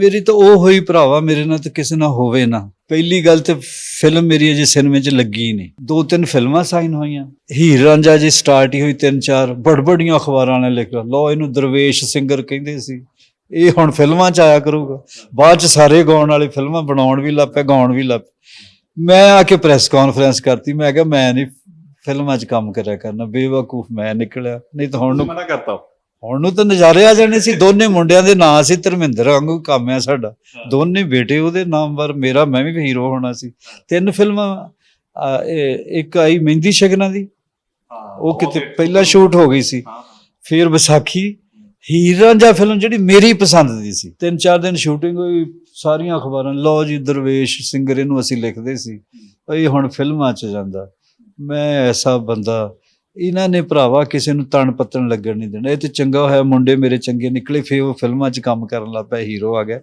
ਮੇਰੀ ਤਾਂ ਉਹ ਹੋਈ ਭਰਾਵਾ, ਮੇਰੇ ਨਾਲ ਤਾਂ ਕਿਸੇ ਨਾਲ ਹੋਵੇ ਨਾ। ਪਹਿਲੀ ਗੱਲ ਤੇ ਫਿਲਮ ਮੇਰੀ ਅਜੇ ਸਿਨੇਮੇ 'ਚ ਲੱਗੀ ਨਹੀਂ। ਦੋ ਤਿੰਨ ਫਿਲਮਾਂ ਸਾਈਨ ਹੋਈਆਂ। ਹੀਰ ਰਾਂਝਾ ਜੀ ਸਟਾਰਟ ਹੀ ਹੋਈ ਤਿੰਨ ਚਾਰ, ਬੜਬੜੀਆਂ ਅਖਬਾਰਾਂ ਨੇ ਲਿਖ ਲਓ ਇਹਨੂੰ ਦਰਵੇਸ਼ ਸਿੰਗਰ ਕਹਿੰਦੇ ਸੀ। ਇਹ ਹੁਣ ਫਿਲਮਾਂ 'ਚ ਆਇਆ ਕਰੂਗਾ। ਬਾਅਦ 'ਚ ਸਾਰੇ ਗਾਉਣ ਵਾਲੇ ਫਿਲਮਾਂ ਬਣਾਉਣ ਵੀ ਲੱਗ ਪਏ, ਗਾਉਣ ਵੀ ਲੱਗ ਮੈਂ ਆ ਕੇ ਪ੍ਰੈਸ ਕਾਨਫਰੰਸ ਕਰਤੀ। ਮੈਂ ਕਿਹਾ, ਮੈਂ ਨਹੀਂ ਫਿਲਮਾਂ 'ਚ ਕੰਮ ਕਰਿਆ ਕਰਨਾ। ਬੇਵਕੂਫ ਮੈਂ ਨਿਕਲਿਆ। ਨਹੀਂ ਤਾਂ ਹੁਣ ਨੂੰ ਮਨਾ ਕਰਤਾ। ਹੁਣ ਨੂੰ ਤਾਂ ਨਜ਼ਾਰੇ ਆ ਜਾਣੇ ਸੀ। ਦੋਨੇ ਮੁੰਡਿਆਂ ਦੇ ਨਾਂ ਸੀ ਧਰਮਿੰਦਰ ਵਾਂਗੂ ਕੰਮ ਆ ਸਾਡਾ। ਦੋਨੇ ਬੇਟੇ ਉਹਦੇ ਨਾਮ ਵਰ ਮੇਰਾ ਮੈਂ ਵੀ ਹੀਰੋ ਹੋਣਾ ਸੀ। ਤਿੰਨ ਫਿਲਮਾਂ ਇੱਕ ਆਈ ਮਹਿੰਦੀ ਸ਼ਗਨਾਂ ਦੀ। ਉਹ ਕਿਤੇ ਪਹਿਲਾਂ ਸ਼ੂਟ ਹੋ ਗਈ ਸੀ। ਫਿਰ ਵਿਸਾਖੀ ਹੀਰ ਰਾਂਝਾ ਫਿਲਮ ਜਿਹੜੀ ਮੇਰੀ ਪਸੰਦ ਦੀ ਸੀ। ਤਿੰਨ ਚਾਰ ਦਿਨ ਸ਼ੂਟਿੰਗ ਹੋਈ ਸਾਰੀਆਂ ਅਖਬਾਰਾਂ ਲਓ ਜੀ ਦਰਵੇਸ਼ ਸਿੰਗਰ ਇਹਨੂੰ ਅਸੀਂ ਲਿਖਦੇ ਸੀ। ਇਹ ਹੁਣ ਫਿਲਮਾਂ 'ਚ ਜਾਂਦਾ। ਮੈਂ ਐਸਾ ਬੰਦਾ ਇਹਨਾਂ ਨੇ ਭਰਾਵਾ ਕਿਸੇ ਨੂੰ ਤਣ ਪੱਤਣ ਲੱਗਣ ਨਹੀਂ ਦੇਣਾ। ਇਹ ਤੇ ਚੰਗਾ ਹੋਇਆ ਮੁੰਡੇ ਮੇਰੇ ਚੰਗੇ ਨਿਕਲੇ, ਫੇਰ ਉਹ ਫਿਲਮਾਂ 'ਚ ਕੰਮ ਕਰਨ ਲੱਗ ਪਿਆ, ਹੀਰੋ ਆ ਗਿਆ।